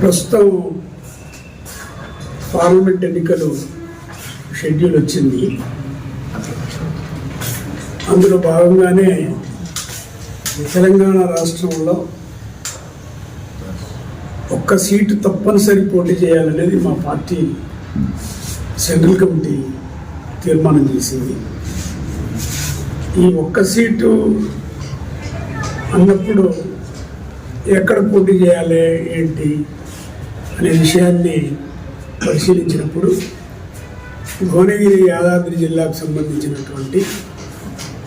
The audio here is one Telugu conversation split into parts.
ప్రస్తుతం పార్లమెంట్ ఎన్నికలు షెడ్యూల్ వచ్చింది. అందులో భాగంగానే తెలంగాణ రాష్ట్రంలో ఒక్క సీటు తప్పనిసరి పోటీ చేయాలనేది మా పార్టీ సెంట్రల్ కమిటీ తీర్మానం చేసింది. ఈ ఒక్క సీటు అన్నప్పుడు ఎక్కడ పోటీ చేయాలి ఏంటి అనే విషయాన్ని పరిశీలించినప్పుడు భువనగిరి యాదాద్రి జిల్లాకు సంబంధించినటువంటి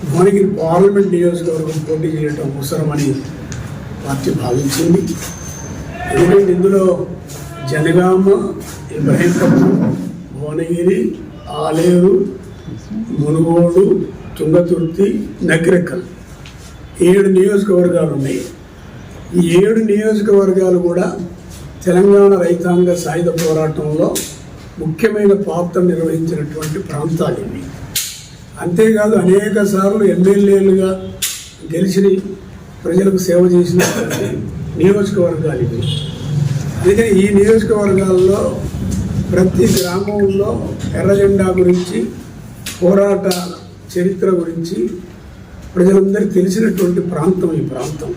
భువనగిరి పార్లమెంట్ నియోజకవర్గం పోటీ చేయడం అవసరమని పార్టీ భావించింది. ఎందుకంటే ఇందులో జనగామ ఇబ్రహీంపట్నం భువనగిరి ఆలేరు మునుగోడు తుంగతుర్తి నకిరెక్కల్ ఏడు నియోజకవర్గాలు ఉన్నాయి. ఈ ఏడు నియోజకవర్గాలు కూడా తెలంగాణ రైతాంగ సాయుధ పోరాటంలో ముఖ్యమైన పాత్ర నిర్వహించినటువంటి ప్రాంతాలు ఇవి. అంతేకాదు అనేక సార్లు ఎమ్మెల్యేలుగా గెలిచి ప్రజలకు సేవ చేసినటువంటి నియోజకవర్గాలు ఇవి. అందుకని ఈ నియోజకవర్గాల్లో ప్రతి గ్రామంలో ఎర్రజెండా గురించి పోరాట చరిత్ర గురించి ప్రజలందరికీ తెలిసినటువంటి ప్రాంతం ఈ ప్రాంతం.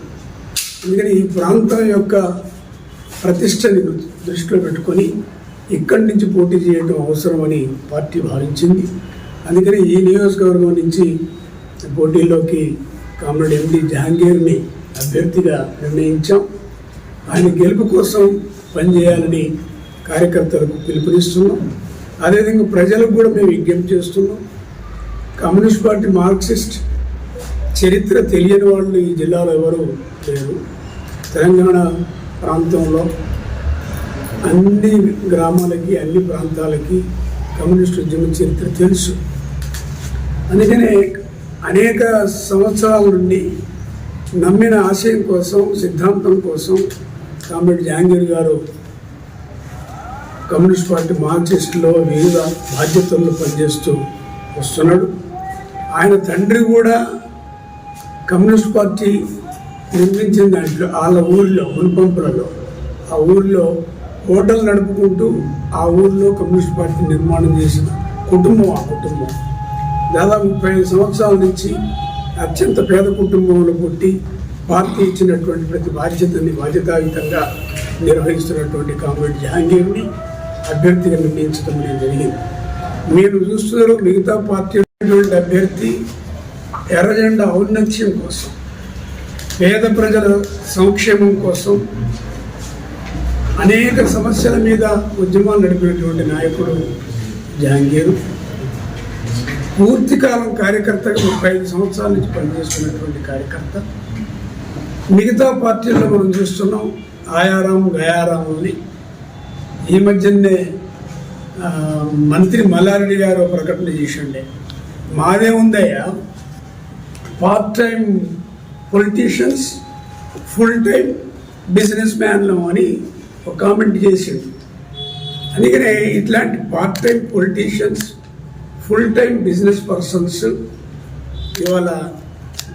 అందుకని ఈ ప్రాంతం యొక్క ప్రతిష్టని దృష్టిలో పెట్టుకొని ఇక్కడి నుంచి పోటీ చేయడం అవసరమని పార్టీ భావించింది. అందుకని ఈ నియోజకవర్గం నుంచి పోటీలోకి కామ్రేడ్ ఎండి జహాంగీర్ని అభ్యర్థిగా నిర్ణయించాం. ఆయన గెలుపు కోసం పనిచేయాలని కార్యకర్తలకు పిలుపునిస్తున్నాం. అదేవిధంగా ప్రజలకు కూడా మేము విజ్ఞప్తి చేస్తున్నాం. కమ్యూనిస్ట్ పార్టీ మార్క్సిస్ట్ చరిత్ర తెలియని వాళ్ళు ఈ జిల్లాలో ఎవరు లేరు. తెలంగాణ ప్రాంతంలో అన్ని గ్రామాలకి అన్ని ప్రాంతాలకి కమ్యూనిస్ట్ ఉద్యమ చరిత్ర తెలుసు. అందుకనే అనేక సంవత్సరాల నుండి నమ్మిన ఆశయం కోసం సిద్ధాంతం కోసం కామ్రేడ్ జహాంగీర్ గారు కమ్యూనిస్ట్ పార్టీ మార్క్సిస్టులో వివిధ బాధ్యతల్లో పనిచేస్తూ వస్తున్నాడు. ఆయన తండ్రి కూడా కమ్యూనిస్ట్ పార్టీ నిర్మించిన దాంట్లో వాళ్ళ ఊళ్ళో మున్పంపులలో ఆ ఊళ్ళో హోటల్ నడుపుకుంటూ ఆ ఊళ్ళో కమ్యూనిస్ట్ పార్టీ నిర్మాణం చేసిన కుటుంబం ఆ కుటుంబం. దాదాపు ముప్పై ఐదు సంవత్సరాల నుంచి అత్యంత పేద కుటుంబంలో పుట్టి పార్టీ ఇచ్చినటువంటి ప్రతి బాధ్యతని బాధ్యతాయుతంగా నిర్వహిస్తున్నటువంటి కామ్రేడ్ జహాంగీర్ని అభ్యర్థిగా నిర్ణయించడం అనేది జరిగింది. మీరు చూస్తున్నారు మిగతా పార్టీ అభ్యర్థి ఎర్రజెండా ఔన్నత్యం కోసం. పేద ప్రజల సంక్షేమం కోసం అనేక సమస్యల మీద ఉద్యమాలు నడిపినటువంటి నాయకుడు జహాంగీరు. పూర్తికాలం కార్యకర్తగా ముప్పై ఐదు సంవత్సరాల నుంచి పనిచేస్తున్నటువంటి కార్యకర్త. మిగతా పార్టీల్లో మనం చూస్తున్నాం ఆయారాం గయారాముల్ని. ఈ మధ్యనే మంత్రి మల్లారెడ్డి గారు ప్రకటన చేసిండే మాదే ఉందయ్యా? Part time politicians full time business మ్యాన్లు అని ఒక కామెంట్ చేసిండు. అందుకనే ఇట్లాంటి part time politicians full time business persons ఇవాళ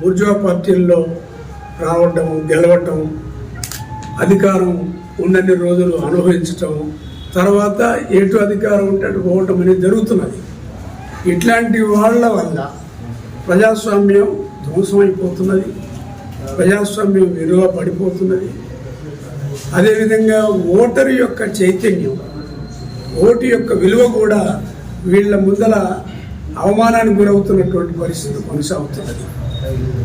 బుర్జువా పార్టీల్లో రావటం గెలవటం అధికారం ఉన్నన్ని రోజులు అనుభవించటం తర్వాత ఎటు అధికారం ఉంటే అటు పోవటం అనేది జరుగుతున్నది. ఇట్లాంటి వాళ్ళ వల్ల ప్రజాస్వామ్యం ధ్వంసమైపోతున్నది. ప్రజాస్వామ్యం విలువ పడిపోతున్నది. అదేవిధంగా ఓటరు యొక్క చైతన్యం ఓటు యొక్క విలువ కూడా వీళ్ళ ముందల అవమానానికి గురవుతున్నటువంటి పరిస్థితి కొనసాగుతున్నది.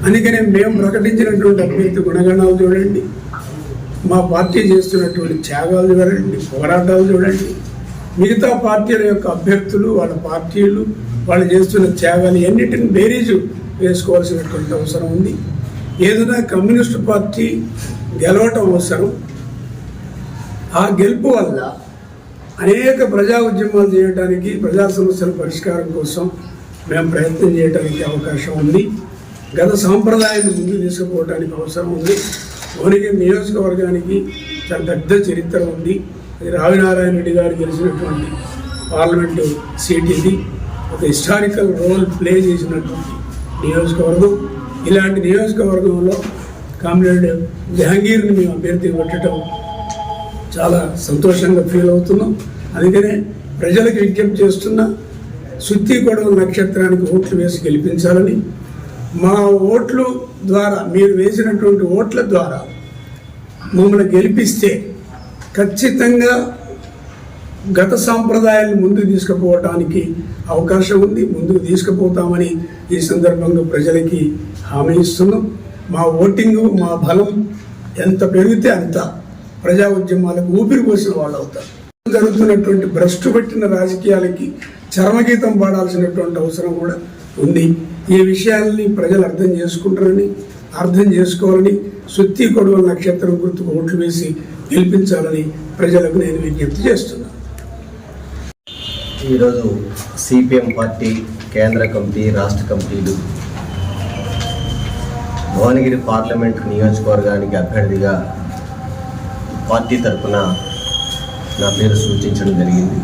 అందుకనే మేము ప్రకటించినటువంటి అభ్యర్థి గుణగణాలు చూడండి మా పార్టీ చేస్తున్నటువంటి త్యాగాలు చూడండి పోరాటాలు చూడండి. మిగతా పార్టీల యొక్క అభ్యర్థులు వాళ్ళ పార్టీలు వాళ్ళు చేస్తున్న త్యాగాలు ఎన్నిటిని బేరీజు వేసుకోవాల్సినటువంటి అవసరం ఉంది. ఏదైనా కమ్యూనిస్ట్ పార్టీ గెలవటం అవసరం. ఆ గెలుపు వల్ల అనేక ప్రజా ఉద్యమాలు చేయడానికి ప్రజా సమస్యల పరిష్కారం కోసం మేము ప్రయత్నం చేయడానికి అవకాశం ఉంది. గత సాంప్రదాయాన్ని ముందు తీసుకుపోవడానికి అవసరం ఉంది. భువనగిరి నియోజకవర్గానికి చాలా పెద్ద చరిత్ర ఉంది. అది రావినారాయణ రెడ్డి గారు గెలిచినటువంటి పార్లమెంటు సీట్ ఇది. ఒక హిస్టారికల్ రోల్ ప్లే చేసినటువంటి నియోజకవర్గం. ఇలాంటి నియోజకవర్గంలో కామ్రేడ్ జహంగీర్ని మేము అభ్యర్థి పెట్టడం చాలా సంతోషంగా ఫీల్ అవుతున్నాం. అందుకనే ప్రజలకు విజ్ఞప్తి చేస్తున్న సుత్తి గొడవ నక్షత్రానికి ఓట్లు వేసి గెలిపించాలని మా ఓట్లు ద్వారా మీరు వేసినటువంటి ఓట్ల ద్వారా మమ్మల్ని గెలిపిస్తే ఖచ్చితంగా గత సాంప్రదాయాలను ముందుకు తీసుకుపోవటానికి అవకాశం ఉంది. ముందుకు తీసుకుపోతామని ఈ సందర్భంగా ప్రజలకి హామీ ఇస్తున్నాం. మా ఓటింగు మా బలం ఎంత పెరిగితే అంత ప్రజా ఉద్యమాలకు ఊపిరి పోసిన వాళ్ళు అవుతారు. జరుగుతున్నటువంటి భ్రష్టు పెట్టిన రాజకీయాలకి చరమగీతం పాడాల్సినటువంటి అవసరం కూడా ఉంది. ఈ విషయాల్ని ప్రజలు అర్థం చేసుకుంటారని అర్థం చేసుకోవాలని సుత్తి కొడవల నక్షత్రం గుర్తుకు ఓట్లు వేసి గెలిపించాలని ప్రజలకు నేను విజ్ఞప్తి చేస్తున్నాను. ఈరోజు సిపిఎం పార్టీ కేంద్ర కమిటీ రాష్ట్ర కమిటీలు భువనగిరి పార్లమెంట్ నియోజకవర్గానికి అభ్యర్థిగా పార్టీ తరఫున నా పేరు సూచించడం జరిగింది.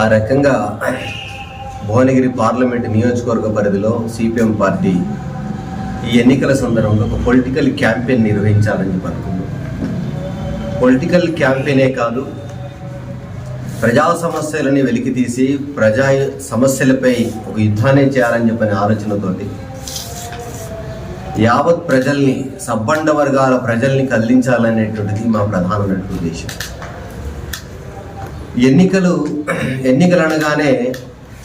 ఆ రకంగా భువనగిరి పార్లమెంట్ నియోజకవర్గ పరిధిలో సిపిఎం పార్టీ ఈ ఎన్నికల సందర్భంలో ఒక పొలిటికల్ క్యాంపెయిన్ నిర్వహించాలని చెప్పి అనుకున్నాం పొలిటికల్ క్యాంపెయినే కాదు ప్రజా సమస్యలని వెలికితీసి ప్రజా సమస్యలపై ఒక యుద్ధాన్ని చేయాలని చెప్పిన ఆలోచనతోటి యావత్ ప్రజల్ని సబ్బండ వర్గాల ప్రజల్ని కదిలించాలనేటువంటిది మా ప్రధానమైనటువంటి ఉద్దేశం. ఎన్నికలు ఎన్నికలు అనగానే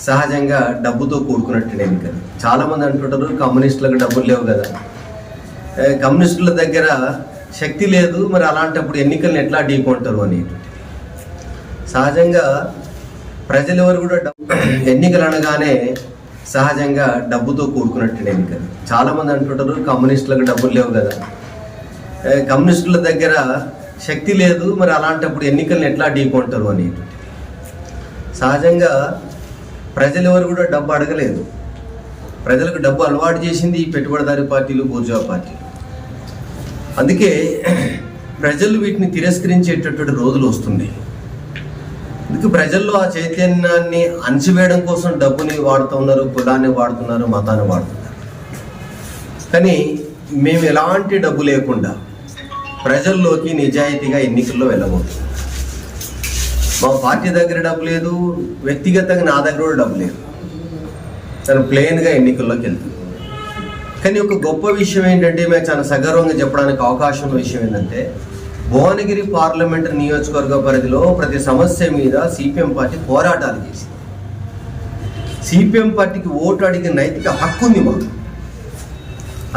సహజంగా డబ్బుతో కూడుకున్నట్టు ఎన్నికలు. చాలామంది అంటుంటారు కమ్యూనిస్టులకు డబ్బులు లేవు కదా. కమ్యూనిస్టుల దగ్గర శక్తి లేదు మరి అలాంటప్పుడు ఎన్నికలను ఎట్లా ఢీకొంటారు? అనేటువంటి సహజంగా ప్రజలు ఎవరు కూడా డబ్బు ఎన్నికలు అనగానే సహజంగా డబ్బుతో కూడుకున్నట్టు ఎన్నికలు చాలామంది అంటుంటారు కమ్యూనిస్టులకు డబ్బులు లేవు కదా. కమ్యూనిస్టుల దగ్గర శక్తి లేదు మరి అలాంటప్పుడు ఎన్నికలను ఎట్లా ఢీకొంటారు అని సహజంగా ప్రజలు ఎవరు కూడా డబ్బు అడగలేదు. ప్రజలకు డబ్బు అలవాటు చేసింది ఈ పెట్టుబడిదారి పార్టీలు బూర్జా పార్టీలు. అందుకే ప్రజలు వీటిని తిరస్కరించేటటువంటి రోజులు వస్తుంది అందుకే ప్రజల్లో ఆ చైతన్యాన్ని అణచివేయడం కోసం డబ్బుని వాడుతున్నారు కులాన్ని వాడుతున్నారు మతాన్ని వాడుతున్నారు? కానీ మేము ఎలాంటి డబ్బు లేకుండా ప్రజల్లోకి నిజాయితీగా ఎన్నికల్లో వెళ్ళబోతున్నాం. మా పార్టీ దగ్గర డబ్బు లేదు వ్యక్తిగతంగా నా దగ్గర కూడా డబ్బు లేదు. తను ప్లెయిన్గా ఎన్నికల్లోకి వెళ్తుంది. కానీ ఒక గొప్ప విషయం ఏంటంటే మేము చాలా సగర్వంగా చెప్పడానికి అవకాశం ఉన్న విషయం ఏంటంటే భువనగిరి పార్లమెంట్ నియోజకవర్గ పరిధిలో ప్రతి సమస్య మీద సిపిఎం పార్టీ పోరాటాలు చేసింది. సిపిఎం పార్టీకి ఓటు అడిగే నైతిక హక్కు ఉంది మాకు.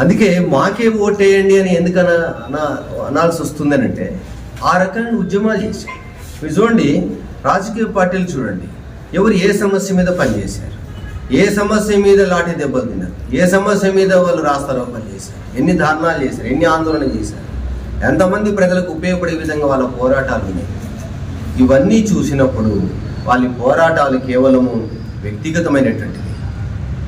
అందుకే మాకే ఓటేయండి అని ఎందుకన్నా అనాల్సి వస్తుందని అంటే ఆ రకమైన ఉద్యమాలు చేశారు. మీరు చూడండి రాజకీయ పార్టీలు చూడండి ఎవరు ఏ సమస్య మీద పనిచేశారు? ఏ సమస్య మీద లాఠీ దెబ్బలు తిన్నారు? ఏ సమస్య మీద వాళ్ళు రాస్తారో పనిచేశారు ఎన్ని ధర్నాలు చేశారు? ఎన్ని ఆందోళన చేశారు? ఎంతమంది ప్రజలకు ఉపయోగపడే విధంగా వాళ్ళ పోరాటాలు ఉన్నాయి? ఇవన్నీ చూసినప్పుడు వాళ్ళ పోరాటాలు కేవలము వ్యక్తిగతమైనటువంటివి.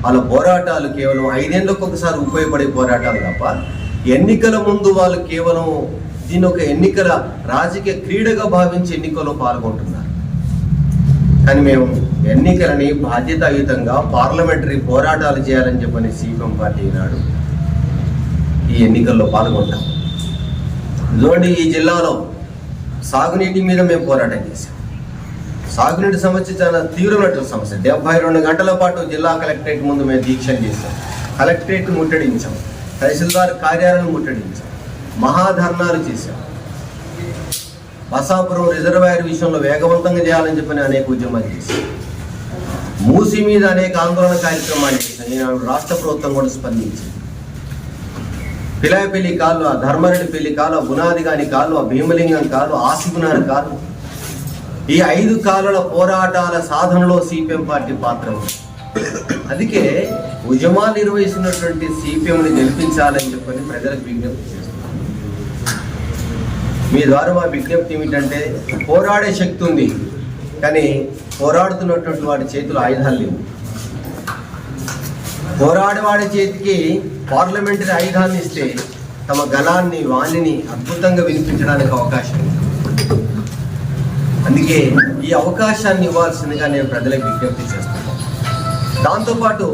వాళ్ళ పోరాటాలు కేవలం ఐదేళ్ళకు ఒకసారి ఉపయోగపడే పోరాటాలు తప్ప ఎన్నికల ముందు వాళ్ళు కేవలం దీని ఒక ఎన్నికల రాజకీయ క్రీడగా భావించి ఎన్నికల్లో పాల్గొంటున్నారు. కానీ మేము ఎన్నికలని బాధ్యతాయుతంగా పార్లమెంటరీ పోరాటాలు చేయాలని చెప్పని సిపిఎం పార్టీ ఈనాడు ఈ ఎన్నికల్లో పాల్గొంటాం. ఇదిగోండి ఈ జిల్లాలో సాగునీటి మీద మేము పోరాటం చేశాం. సాగునీటి సమస్య చాలా తీవ్రమైనటువంటి సమస్య. డెబ్బై రెండు గంటల పాటు జిల్లా కలెక్టరేట్ ముందు మేము దీక్షలు చేశాం. కలెక్టరేట్ ముట్టడించాం. తహసీల్దార్ కార్యాలయం ముట్టడించాం. మహాధర్నాలు చేశాం. బసాపురం రిజర్వాయర్ విషయంలో వేగవంతంగా చేయాలని చెప్పని అనేక ఉద్యమాలు చేశాం. మూసి మీద అనేక ఆందోళన కార్యక్రమాలు చేశాం. ఈనాడు రాష్ట్ర ప్రభుత్వం కూడా స్పందించింది. పిలాయపల్లి కాలువ ధర్మరెడ్డిపల్లి కాలువ బునాది కాని కాలువ భీమలింగం కాలువ ఆసిగునారు కాలువ. ఈ ఐదు కాలువల పోరాటాల సాధనలో సిపిఎం పార్టీ పాత్ర అందుకే ఉద్యమాలు నిర్వహిస్తున్నటువంటి సిపిఎంని గెలిపించాలని చెప్పని ప్రజలకు విజ్ఞప్తి చేస్తున్నారు మీ ద్వారా మా విజ్ఞప్తి ఏమిటంటే పోరాడే శక్తి ఉంది కానీ పోరాడుతున్నటువంటి వాటి చేతులు ఆయుధాలు లేవు. పోరాడవాడి చేతికి పార్లమెంటరీ ఆయుధాన్ని ఇస్తే తమ గలాన్ని వాణిని అద్భుతంగా వినిపించడానికి అవకాశం అందుకే ఈ అవకాశాన్ని ఇవ్వాల్సిందిగా నేను ప్రజలకు విజ్ఞప్తి చేస్తున్నాను. దాంతోపాటు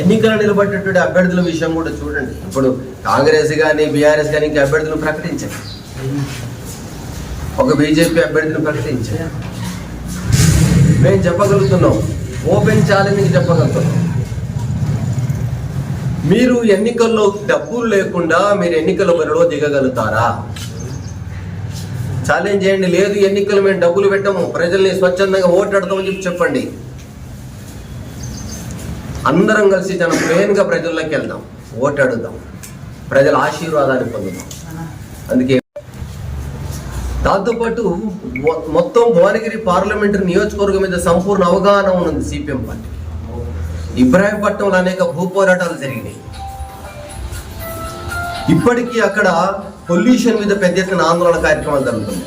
ఎన్నికలు నిలబడేటువంటి అభ్యర్థుల విషయం కూడా చూడండి. ఇప్పుడు కాంగ్రెస్ కానీ బీఆర్ఎస్ కానీ ఇంకా అభ్యర్థులను ప్రకటించారు ఒక బీజేపీ అభ్యర్థిని ప్రకటించారు మేము చెప్పగలుగుతున్నాం. Open challenge చెప్పగలుగుతున్నాం. మీరు ఎన్నికల్లో డబ్బులు లేకుండా మీరు ఎన్నికల బరిలో దిగగలుగుతారా? ఛాలెంజ్ చేయండి. లేదు ఎన్నికలు మేము డబ్బులు పెట్టము. ప్రజల్ని స్వచ్ఛందంగా ఓటాడతామని చెప్పి చెప్పండి. అందరం కలిసి జనం ప్లేన్గా ప్రజల్లోకి వెళ్దాం. ఓటాడుదాం ప్రజల ఆశీర్వాదాన్ని పొందుదాం. అందుకే దాంతోపాటు మొ- మొత్తం భువనగిరి పార్లమెంటరీ నియోజకవర్గం మీద సంపూర్ణ అవగాహన ఉన్నది సిపిఎం పార్టీ ఇబ్రాహీంపట్నంలో అనేక భూ పోరాటాలు జరిగినాయి. ఇప్పటికీ అక్కడ పొల్యూషన్ మీద పెద్ద ఎత్తున ఆందోళన కార్యక్రమాలు జరుగుతుంది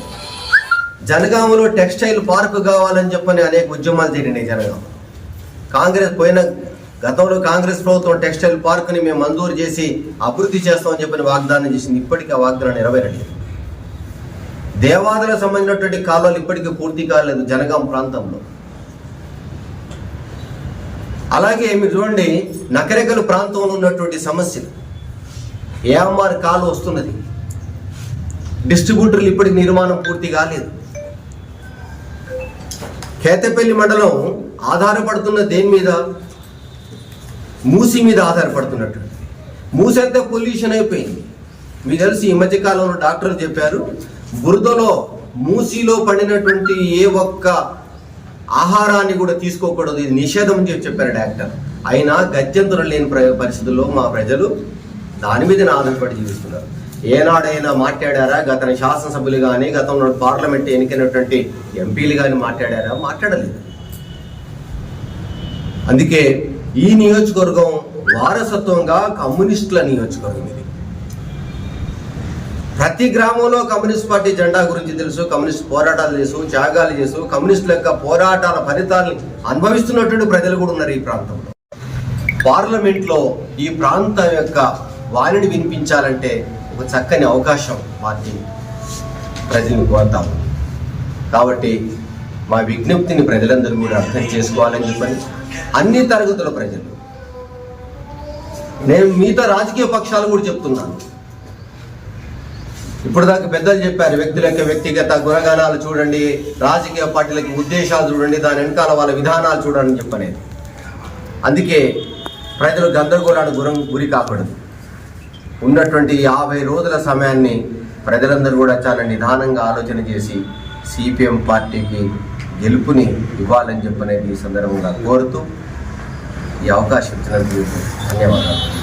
జనగామలో టెక్స్టైల్ పార్క్ కావాలని చెప్పని అనేక ఉద్యమాలు జరిగినాయి జనగామ. కాంగ్రెస్ పోయిన గతంలో కాంగ్రెస్ ప్రభుత్వం టెక్స్టైల్ పార్క్ని మేము మంజూరు చేసి అభివృద్ధి చేస్తామని చెప్పని వాగ్దానం చేసింది. ఇప్పటికీ ఆ వాగ్దానం నెరవేరలేదు. దేవాదాలకు సంబంధించినటువంటి కాలువలు ఇప్పటికీ పూర్తి కాలేదు జనగాం ప్రాంతంలో. అలాగే మీరు చూడండి నకరెకలు ప్రాంతంలో ఉన్నటువంటి సమస్యలు. ఏఎంఆర్ కాలు వస్తున్నది. డిస్ట్రిబ్యూటర్లు ఇప్పటికి నిర్మాణం పూర్తి కాలేదు. కేతపల్లి మండలం ఆధారపడుతున్న దేని మీద? మూసి మీద ఆధారపడుతున్నట్టు. మూసి పొల్యూషన్ అయిపోయింది. మీకు తెలిసి ఈ మధ్య కాలంలో డాక్టర్లు చెప్పారు బురదలో మూసిలో పడినటువంటి ఏ ఒక్క ఆహారాన్ని కూడా తీసుకోకూడదు. ఇది నిషేధం అని చెప్పి చెప్పారు డాక్టర్. అయినా గత్యంతరం లేని ప్ర- పరిస్థితుల్లో మా ప్రజలు దాని మీద ఆధారపడి జీవిస్తున్నారు. ఏనాడైనా మాట్లాడారా? గత శాసనసభ్యులు కానీ గతంలో పార్లమెంట్ ఎన్నికైనటువంటి ఎంపీలు కానీ మాట్లాడారా? మాట్లాడలేదు. అందుకే ఈ నియోజకవర్గం వారసత్వంగా కమ్యూనిస్టుల నియోజకవర్గం ఇది. ప్రతి గ్రామంలో కమ్యూనిస్ట్ పార్టీ జెండా గురించి తెలుసు కమ్యూనిస్ట్ పోరాటాలు చేసు త్యాగాలు చేసు కమ్యూనిస్టుల యొక్క పోరాటాల ఫలితాలను అనుభవిస్తున్నటువంటి ప్రజలు కూడా ఉన్నారు ఈ ప్రాంతంలో. పార్లమెంట్లో ఈ ప్రాంతం యొక్క వాణిని వినిపించాలంటే ఒక చక్కని అవకాశం పార్టీ ప్రజల్ని కోరుతాం. కాబట్టి మా విజ్ఞప్తిని ప్రజలందరూ కూడా అర్థం చేసుకోవాలని చెప్పని అన్ని తరగతుల ప్రజలు. నేను మిగతా రాజకీయ పక్షాలు కూడా చెప్తున్నాను. ఇప్పుడు దాకా పెద్దలు చెప్పారు వ్యక్తుల యొక్క వ్యక్తిగత గుణగణాలు చూడండి రాజకీయ పార్టీలకి ఉద్దేశాలు చూడండి దాని వెనకాల వాళ్ళ విధానాలు చూడండి చెప్పనేది. అందుకే ప్రజలు గందరగోళానికి గురం గురి కాకూడదు. ఉన్నటువంటి యాభై రోజుల సమయాన్ని ప్రజలందరూ కూడా చాలా నిదానంగా ఆలోచన చేసి సిపిఎం పార్టీకి గెలుపుని ఇవ్వాలని చెప్పనేది ఈ సందర్భంగా కోరుతూ ఈ అవకాశం ఇచ్చినందుకు ధన్యవాదాలు.